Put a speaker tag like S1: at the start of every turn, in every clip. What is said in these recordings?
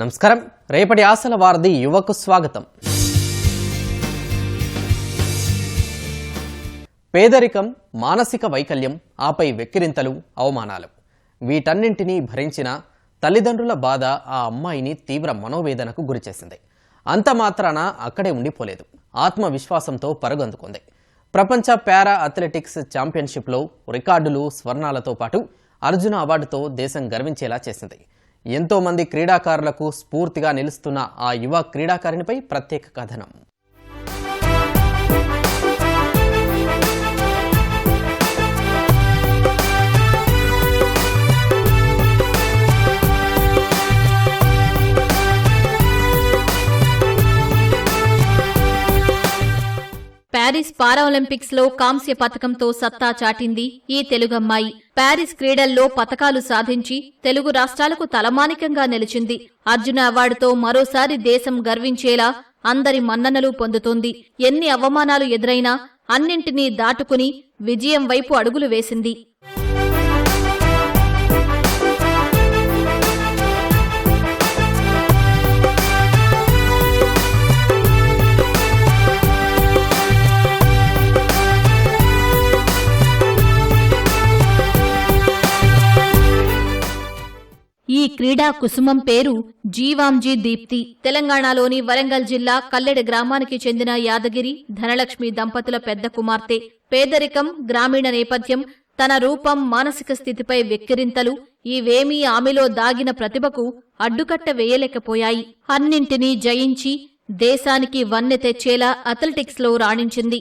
S1: నమస్కారం. రేపటి ఆశల వారధి యువకు స్వాగతం. పేదరికం మానసిక వైకల్యం ఆపై వెక్కిరింతలు అవమానాలు. వీటన్నింటినీ భరించిన తల్లిదండ్రుల బాధ ఆ అమ్మాయిని తీవ్ర మనోవేదనకు గురిచేసింది అంత మాత్రాన అక్కడే ఉండిపోలేదు. ఆత్మవిశ్వాసంతో పరుగందుకుంది. ప్రపంచ పారా అథ్లెటిక్స్ ఛాంపియన్షిప్లో రికార్డులు స్వర్ణాలతో పాటు అర్జున అవార్డుతో దేశం గర్వించేలా చేసింది. ఎంతోమంది క్రీడాకారులకు స్ఫూర్తిగా నిలుస్తున్న ఆ యువ క్రీడాకారిణిపై ప్రత్యేక కథనం.
S2: ప్యారిస్ పారాలింపిక్స్లో కాంస్య పథకంతో సత్తా చాటింది ఈ తెలుగమ్మాయి ప్యారిస్ క్రీడల్లో పతకాలు సాధించి తెలుగు రాష్ట్రాలకు తలమానికంగా నిలిచింది. అర్జున అవార్డుతో మరోసారి దేశం గర్వించేలా అందరి మన్ననలు పొందుతోంది. ఎన్ని అవమానాలు ఎదురైనా అన్నింటినీ దాటుకుని విజయం వైపు అడుగులు వేసింది. క్రీడా కుసుమం పేరు జీవాంజీ దీప్తి. తెలంగాణలోని వరంగల్ జిల్లా కల్లెడ గ్రామానికి చెందిన యాదగిరి ధనలక్ష్మి దంపతుల పెద్ద కుమార్తె పేదరికం గ్రామీణ నేపథ్యం తన రూపం మానసిక స్థితిపై వెక్కిరింతలు ఇవేమీ ఆమెలో దాగిన ప్రతిభకు అడ్డుకట్ట వేయలేకపోయాయి. అన్నింటినీ జయించి దేశానికి వన్నె తెచ్చేలా అథ్లెటిక్స్లో రాణించింది.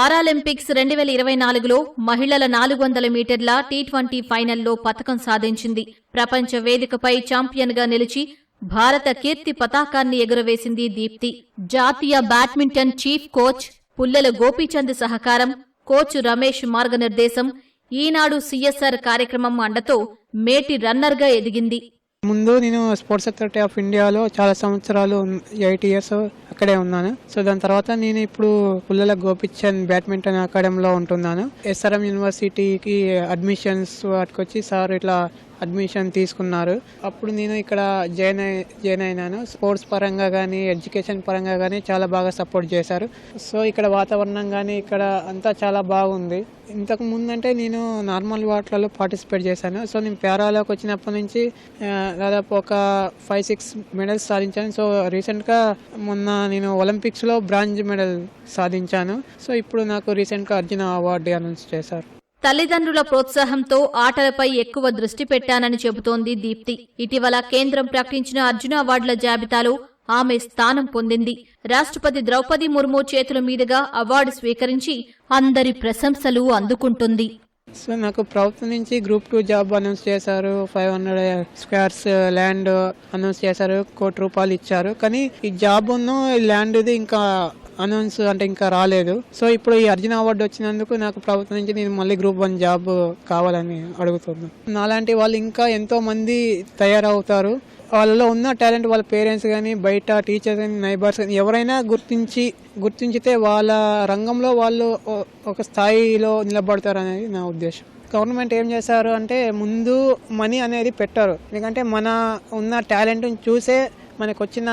S2: పారాలింపిక్స్ రెండు వేల ఇరవై నాలుగులో మహిళల నాలుగు వందల మీటర్ల టీ ట్వంటీ ఫైనల్లో పతకం సాధించింది. ప్రపంచ వేదికపై ఛాంపియన్గా నిలిచి భారత కీర్తి పతాకాన్ని ఎగురవేసింది దీప్తి. జాతీయ badminton chief coach Pullela Gopichand సహకారం కోచ్ రమేష్ మార్గనిర్దేశం ఈనాడు సిఎస్ఆర్ కార్యక్రమం అండతో మేటి రన్నర్గా ఎదిగింది.
S3: ముందు నేను స్పోర్ట్స్ అథారిటీ ఆఫ్ ఇండియాలో చాలా సంవత్సరాలు ఎయిట్ ఇయర్స్ అక్కడే ఉన్నాను. సో దాని తర్వాత నేను ఇప్పుడు పుల్లల గోపిచంద్ బ్యాడ్మింటన్ అకాడమీలో ఉంటున్నాను. ఎస్ఆర్ఎం యూనివర్సిటీకి అడ్మిషన్స్ వాటికొచ్చి సార్ ఇట్లా అడ్మిషన్ తీసుకున్నారు. అప్పుడు నేను ఇక్కడ జాయిన్ అయి జాయిన్ అయినాను. స్పోర్ట్స్ పరంగా కానీ ఎడ్యుకేషన్ పరంగా కానీ చాలా బాగా సపోర్ట్ చేశారు. సో ఇక్కడ వాతావరణం కానీ ఇక్కడ అంతా చాలా బాగుంది. ఇంతకు ముందంటే నేను నార్మల్ వాటిలలో పార్టిసిపేట్ చేశాను. సో నేను పేరాలోకి వచ్చినప్పటి నుంచి దాదాపు ఒక ఫైవ్ సిక్స్ మెడల్స్ సాధించాను. సో రీసెంట్గా మొన్న నేను ఒలింపిక్స్లో బ్రాంజ్ మెడల్ సాధించాను. సో ఇప్పుడు నాకు రీసెంట్గా అర్జున అవార్డు అనౌన్స్ చేశారు.
S2: తల్లిదండ్రుల ప్రోత్సాహంతో ఆటలపై ఎక్కువ దృష్టి పెట్టానని చెబుతోంది దీప్తి. ఇటీవల కేంద్రం ప్రకటించిన అర్జున అవార్డుల జాబితాలో ఆమె స్థానం పొందింది. రాష్ట్రపతి ద్రౌపది ముర్ము చేతుల మీదుగా అవార్డు స్వీకరించి అందరి ప్రశంసలు అందుకుంటుంది.
S3: సో నాకు ప్రభుత్వం నుంచి గ్రూప్ టూ జాబ్ అనౌన్స్ చేశారు. Five hundred squares land announce చేశారు. కోటి రూపాయలు ఇచ్చారు. కానీ ఈ జాబ్ ఈ ల్యాండ్ది ఇంకా అనౌన్స్ అంటే ఇంకా రాలేదు. సో ఇప్పుడు ఈ అర్జున అవార్డు వచ్చినందుకు నాకు ప్రభుత్వం నుంచి నేను మళ్ళీ గ్రూప్ వన్ జాబ్ కావాలని అడుగుతున్నాను నాలాంటి వాళ్ళు ఇంకా ఎంతో మంది తయారవుతారు. వాళ్ళలో ఉన్న టాలెంట్ వాళ్ళ పేరెంట్స్ కానీ బయట టీచర్స్ కానీ నైబర్స్ కానీ ఎవరైనా గుర్తించి గుర్తించితే వాళ్ళ రంగంలో వాళ్ళు ఒక స్థాయిలో నిలబడతారు అనేది నా ఉద్దేశం. గవర్నమెంట్ ఏం చేశారు అంటే ముందు మనీ అనేది పెట్టారు. ఎందుకంటే మన ఉన్న టాలెంట్ని చూసే మనకు వచ్చిన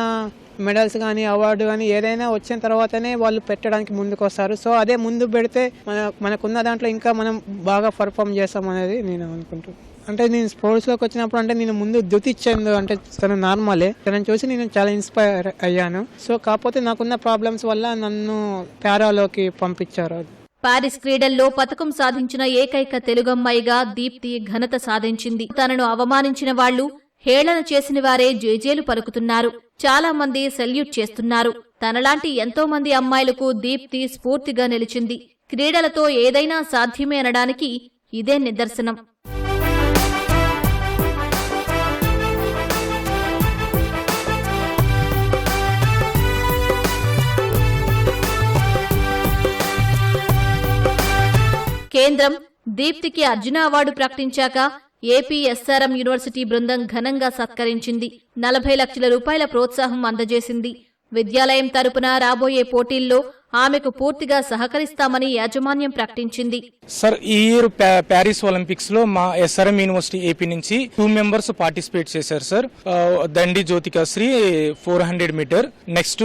S3: మెడల్స్ కానీ అవార్డు కానీ ఏదైనా వచ్చిన తర్వాతనే వాళ్ళు పెట్టడానికి ముందుకు వస్తారు సో అదే ముందు పెడితే మన మనకున్న దాంట్లో ఇంకా మనం బాగా పర్ఫామ్ చేస్తాం అనేది నేను అనుకుంటున్నాను అంటే నేను స్పోర్ట్స్లోకి వచ్చినప్పుడు అంటే నేను ముందు దుతి చంద్ అంటే తను నార్మలే. తనని చూసి నేను చాలా ఇన్స్పైర్ అయ్యాను. సో కాకపోతే నాకున్న ప్రాబ్లమ్స్ వల్ల నన్ను పారాలోకి పంపించారు
S2: పారిస్ క్రీడల్లో పతకం సాధించిన ఏకైక తెలుగమ్మాయిగా దీప్తి ఘనత సాధించింది. తనను అవమానించిన వాళ్ళు హేళన చేసిన వారే జేజేలు పలుకుతున్నారు. చాలా మంది సెల్యూట్ చేస్తున్నారు. తనలాంటి ఎంతో మంది అమ్మాయిలకు దీప్తి స్ఫూర్తిగా నిలిచింది. క్రీడలతో ఏదైనా సాధ్యమే అనడానికి ఇదే నిదర్శనం. కేంద్రం దీప్తికి అర్జున అవార్డు ప్రకటించాక ఏపీ ఎస్ఆర్ఎం యూనివర్సిటీ బృందం ఘనంగా సత్కరించింది. నలభై లక్షల రూపాయల ప్రోత్సాహం అందజేసింది. విద్యాలయం తరపున రాబోయే పోటీల్లో ఆమెకు పూర్తిగా సహకరిస్తామని యాజమాన్యం ప్రకటించింది.
S4: సార్ ఈ ఇయర్ ప్యా- ప్యారిస్ ఒలింపిక్స్లో మా ఎస్ఆర్ఎం యూనివర్సిటీ ఏపీ నుంచి టూ మెంబర్స్ పార్టిసిపేట్ చేశారు sir Dandi Jyothika Sri four hundred meter next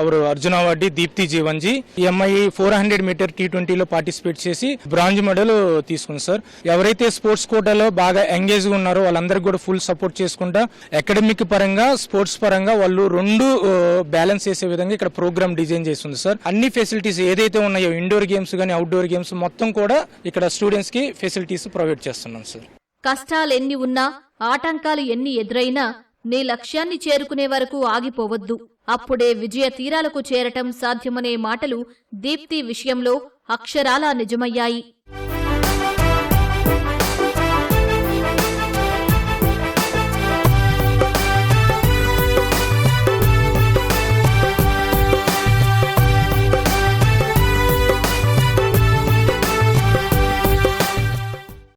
S4: our Arjuna వాడి దీప్తి జీవన్జీ ఈ అమ్మాయి ఫోర్ హండ్రెడ్ మీటర్ టీ ట్వంటీలో పార్టిసిపేట్ చేసి బ్రాంజ్ మెడల్ తీసుకుంది సార్ ఎవరైతే స్పోర్ట్స్ కోటాలో బాగా ఎంగేజ్ ఉన్నారో వాళ్ళందరికీ కూడా ఫుల్ సపోర్ట్ చేసుకుంటా అకాడమిక్ పరంగా స్పోర్ట్స్ పరంగా వాళ్ళు రెండు uh, బ్యాలెన్స్ చేసే విధంగా ఇక్కడ ప్రోగ్రామ్ డిజైన్ చేస్తుంది సార్. అన్ని ఫెసిలిటీస్ ఏదైతే ఉన్నాయో ఇండోర్ గేమ్స్ కానీ అవుట్డోర్ గేమ్స్ మొత్తం కూడా ఇక్కడ స్టూడెంట్స్కి ఫెసిలిటీస్ ప్రొవైడ్ చేస్తున్నాం సార్.
S2: కష్టాలు ఎన్ని ఉన్నా ఆటంకాలు ఎన్ని ఎదురైనా నీ లక్ష్యాన్ని చేరుకునే వరకు ఆగిపోవద్దు. అప్పుడే విజయ తీరాలకు చేరటం సాధ్యమనే మాటలు దీప్తి విషయంలో అక్షరాలా నిజమయ్యాయి.